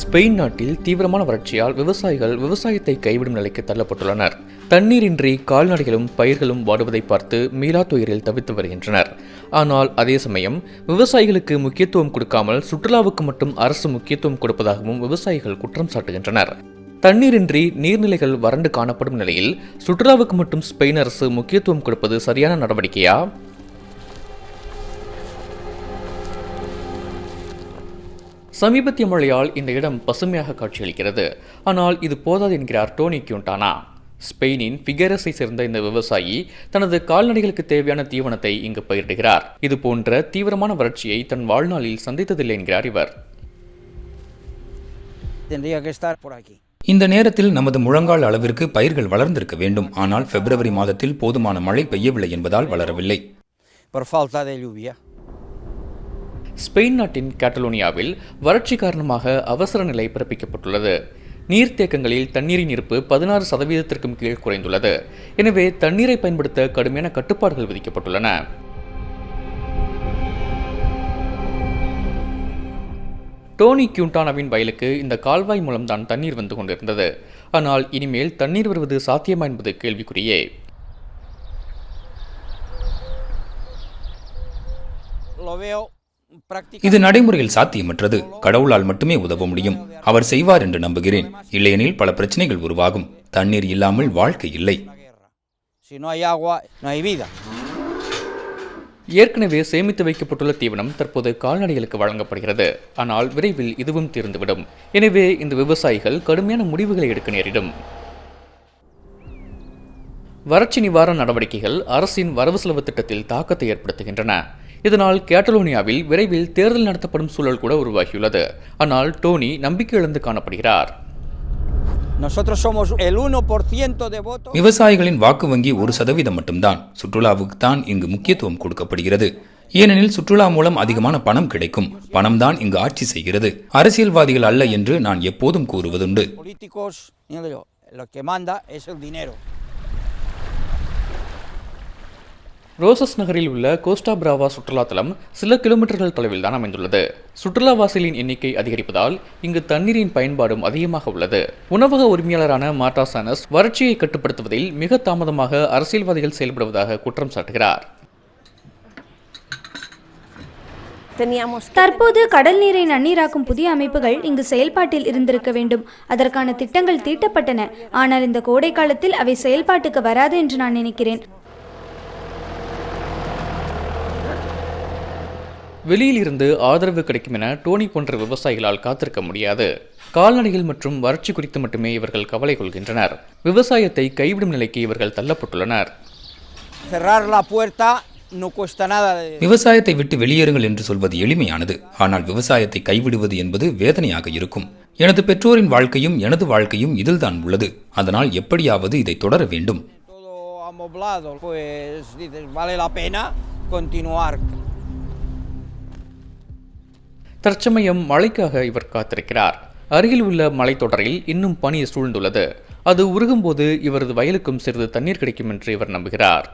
Spain நாட்டில் தீவிரமான வறட்சியால் விவசாயிகள் விவசாயத்தை கைவிடும் நிலைக்கு தள்ளப்பட்டுள்ளனர். தண்ணீரின்றி கால்நடைகளும் பயிர்களும் வாடுவதை பார்த்து மீளா துயரில் தவித்து வருகின்றனர். ஆனால் அதே சமயம் விவசாயிகளுக்கு முக்கியத்துவம் கொடுக்காமல் சுற்றுலாவுக்கு மட்டும் அரசு முக்கியத்துவம் கொடுப்பதாகவும் விவசாயிகள் குற்றம் சாட்டுகின்றனர். தண்ணீரின்றி நீர்நிலைகள் வறண்டு காணப்படும் நிலையில் சுற்றுலாவுக்கு மட்டும் ஸ்பெயின் அரசு முக்கியத்துவம் கொடுப்பது சரியான நடவடிக்கையா? சமீபத்திய மழையால் இந்த இடம் பசுமையாக காட்சியளிக்கிறது. ஆனால் இது போதாது என்கிறார் டோனி கியூண்டானா. ஸ்பெயினின் ஃபிகரஸை சேர்ந்த இந்த விவசாயி தனது கால்நடைகளுக்கு தேவையான தீவனத்தை இங்கு பயிரிடுகிறார். இது போன்ற தீவிரமான வறட்சியை தன் வாழ்நாளில் சந்தித்ததில்லை என்கிறார் இவர். இந்த நேரத்தில் நமது முழங்கால் அளவிற்கு பயிர்கள் வளர்ந்திருக்க வேண்டும். ஆனால் பிப்ரவரி மாதத்தில் போதுமான மழை பெய்யவில்லை என்பதால் வளரவில்லை. ஸ்பெயின் நாட்டின் கேட்டலோனியாவில் வறட்சி காரணமாக அவசர நிலை பிறப்பிக்கப்பட்டுள்ளது. நீர்த்தேக்கங்களில் தண்ணீரின் இருப்பு பதினாறு சதவீதத்திற்கும் கீழ் குறைந்துள்ளது. எனவே தண்ணீரை பயன்படுத்த கடுமையான கட்டுப்பாடுகள் விதிக்கப்பட்டுள்ளன. டோனி கியூண்டானாவின் வயலுக்கு இந்த கால்வாய் மூலம்தான் தண்ணீர் வந்து கொண்டிருந்தது. ஆனால் இனிமேல் தண்ணீர் வருவது சாத்தியமா என்பது கேள்விக்குறியே. Lo veo. இது நடைமுறையில் சாத்தியமற்றது. கடவுளால் மட்டுமே உதவ முடியும். அவர் செய்வார் என்று நம்புகிறேன். இல்லையெனில் பல பிரச்சனைகள் உருவாகும். தண்ணீர் இல்லாமல் வாழ்க்கை இல்லை. ஏற்கனவே சேமித்து வைக்கப்பட்டுள்ள தீவனம் தற்போது கால்நடைகளுக்கு வழங்கப்படுகிறது. ஆனால் விரைவில் இதுவும் தீர்ந்துவிடும். எனவே இந்த விவசாயிகள் கடுமையான முடிவுகளை எடுக்க நேரிடும். வறட்சி நிவாரண நடவடிக்கைகள் அரசின் வரவு செலவு திட்டத்தில் தாக்கத்தை ஏற்படுத்துகின்றன. இதனால் கேட்டலோனியாவில் விரைவில் தேர்தல் நடத்தப்படும் சூழல் கூட உருவாகியுள்ளது. ஆனால் டோனி நம்பிக்கை இழந்து காணப்படுகிறார். Nosotros somos el 1% de votos. விவசாயிகளின் வாக்கு வங்கி ஒரு சதவீதம் மட்டும்தான். சுற்றுலாவுக்கு தான் இங்கு முக்கியத்துவம் கொடுக்கப்படுகிறது. ஏனெனில் சுற்றுலா மூலம் அதிகமான பணம் கிடைக்கும். பணம்தான் இங்கு ஆட்சி செய்கிறது. அரசியல்வாதிகள் அல்ல என்று நான் எப்போதும் கூறுவதுண்டு. ரோசஸ் நகரில் உள்ள கோஸ்டா பிராவா சுற்றுலாத்தலம் சில கிலோமீட்டர்கள் தொலைவில் தான் அமைந்துள்ளது சுற்றுலாவாசிகளின் எண்ணிக்கை அதிகரிப்பதால் இங்கு தண்ணீரின் பயன்பாடும் அதிகமாக உள்ளது. உணவக உரிமையாளரான மார்டா சானஸ் வறட்சியை கட்டுப்படுத்துவதில் மிக தாமதமாக அரசியல்வாதிகள் செயல்படுவதாக குற்றம் சாட்டுகிறார். தற்போது கடல் நீரை நன்னீராக்கும் புதிய அமைப்புகள் இங்கு செயல்பாட்டில் இருந்திருக்க வேண்டும். அதற்கான திட்டங்கள் தீட்டப்பட்டன. ஆனால் இந்த கோடை காலத்தில் அவை செயல்பாட்டுக்கு வராது என்று நான் நினைக்கிறேன். வெளியில் இருந்து ஆதரவு கிடைக்கும் என டோனி போன்ற விவசாயிகளால் காத்திருக்க முடியாது. கால்நடைகள் மற்றும் வறட்சி குறித்து மட்டுமே இவர்கள் கவலை கொள்கின்றனர். விவசாயத்தை கைவிடும் நிலைக்கு இவர்கள் தள்ளப்பட்டுள்ளனர். விவசாயத்தை விட்டு வெளியேறுங்கள் என்று சொல்வது எளிமையானது. ஆனால் விவசாயத்தை கைவிடுவது என்பது வேதனையாக இருக்கும். எனது பெற்றோரின் வாழ்க்கையும் எனது வாழ்க்கையும் இதில்தான் உள்ளது. அதனால் எப்படியாவது இதை தொடர வேண்டும். தற்சமயம் மழைக்காக இவர் காத்திருக்கிறார். அருகில் உள்ள மலைத்தொடரில் இன்னும் பனி சூழ்ந்துள்ளது. அது உருகும்போது இவரது வயலுக்கும் சிறிது தண்ணீர் கிடைக்கும் என்று இவர் நம்புகிறார்.